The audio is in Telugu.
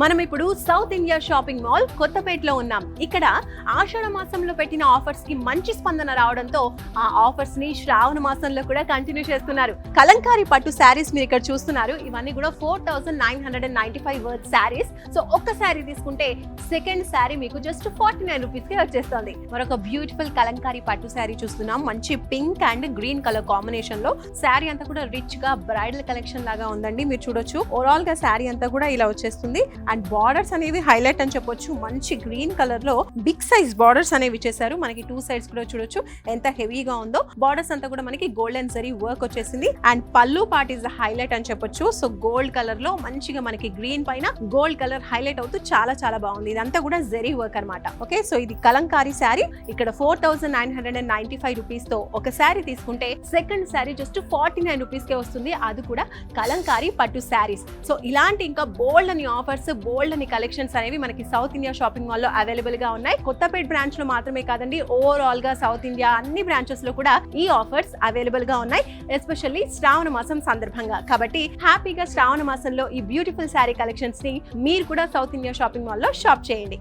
మనం ఇప్పుడు సౌత్ ఇండియా షాపింగ్ మాల్ కొత్తపేటలో ఉన్నాం. ఇక్కడ ఆషాఢ మాసంలో పెట్టిన ఆఫర్స్కి మంచి స్పందన రావడంతో ఆ ఆఫర్స్ని శ్రావణ మాసంలో కూడా కంటిన్యూ చేస్తున్నారు. కలంకారీ పట్టు శారీస్ మీరు ఇక్కడ చూస్తున్నారు. ఇవన్నీ కూడా four thousand nine hundred and ninety five worth saris. So ఒక్క శారీ తీసుకుంటే సెకండ్ శారీ మీకు జస్ట్ ఫార్టీ నైన్ రూపీస్కి వచ్చేస్తుంది. మరొక బ్యూటిఫుల్ కలంకారీ పట్టు శారీ చూస్తున్నాం. మంచి పింక్ అండ్ గ్రీన్ కలర్ కాంబినేషన్లో శారీ అంతా కూడా రిచ్గా బ్రైడల్ కలెక్షన్ లాగా ఉందండి. మీరు చూడొచ్చు. ఓవరాల్గా శారీ అంతా కూడా ఇలా వచ్చేస్తుంది. అండ్ బార్డర్స్ అనేవి హైలైట్ అని చెప్పొచ్చు. మంచి గ్రీన్ కలర్లో బిగ్ సైజ్ బార్డర్స్ అనేవి చేశారు. మనకి టూ సైడ్స్ కూడా చూడొచ్చు. ఎంత హెవీగా ఉందో. బార్డర్స్ అంతా కూడా మనకి గోల్డెన్ జరీ వర్క్ వచ్చేసింది. And pallu part is highlight అని చెప్పొచ్చు. సో గోల్డ్ కలర్లో మంచిగా మనకి గ్రీన్ పైన గోల్డ్ కలర్ హైలైట్ అవుతూ చాలా చాలా బాగుంది. ఇదంతా కూడా జరీ వర్క్ అన్నమాట. ఓకే సో ఇది కలంకారీ శారీ ఇక్కడ four thousand nine hundred and ninety five రూపీస్తో ఒక శారీ తీసుకుంటే second sari just forty nine rupees కే వస్తుంది. అది కూడా కలంకారీ పట్టు శారీస్ సో ఇలాంటి ఇంకా బోల్డ్ అని ఆఫర్స్ బోల్డ్ అని కలెక్షన్స్ అనేవి మనకి సౌత్ ఇండియా షాపింగ్ మాల్లో అవైలబుల్గా అవైలబుల్గా ఉన్నాయి. కొత్తపేట బ్రాంచ్లో మాత్రమే కాదండి ఓవరాల్గా సౌత్ ఇండియా అన్ని బ్రాంచెస్లో కూడా ఈ ఆఫర్స్ అవైలబుల్గా ఉన్నాయి. ఎస్పెషల్లీ శ్రావణ మాసం సందర్భంగా. కాబట్టి హ్యాపీగా శ్రావణ మాసంలో ఈ బ్యూటిఫుల్ శారీ కలెక్షన్స్ని మీరు కూడా సౌత్ ఇండియా షాపింగ్ మాల్లో షాప్ చేయండి.